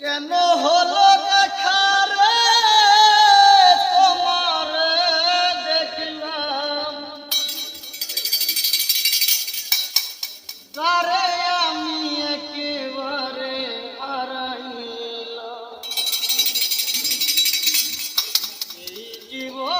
কেন হলো দেখা রে তোমার দেখলাম। তারে আমি একেবারে হারাইলাম। এই জীবনে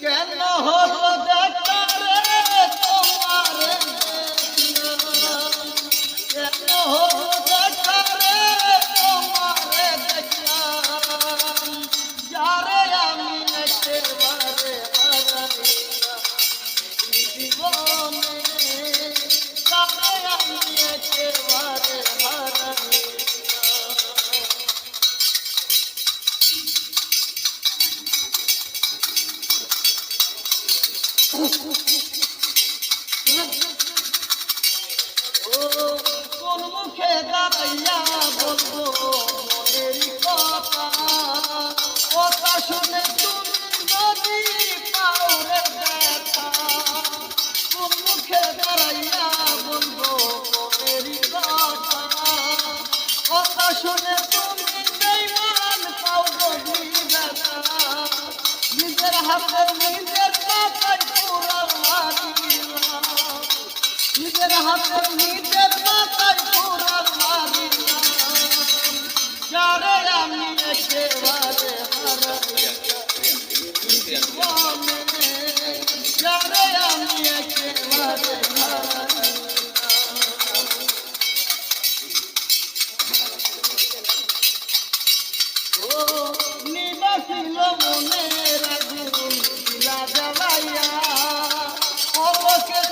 কেন হলো দেখা কোন মুখে দাঁড়াইয়া বলব মনের কথা কথা শুনে তুমি যদি পাওরে ব্যথা কোন মুখে দাঁড়াইয়া বলব মনের কথা কথা শুনে তুমি বেইমান পাও যদি ব্যথা নিজের হাতে নিজের নিজের হাতে নিজের মাথায় পুরার মারিলাম যারে আমি একেবারে যারে আমি একেবারে ও নিবাসিল মনের আগুন দিলা জ্বালাইয়া অবকে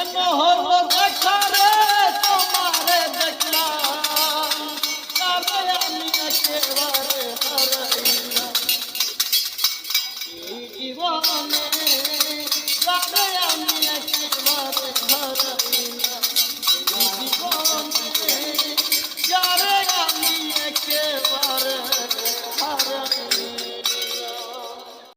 কেন হলো দেখারে তোমারে দেখলাম। তবে আমি একেবারে হারাইলাম। জীবনে তবে আমি একেবারে হারাইলাম।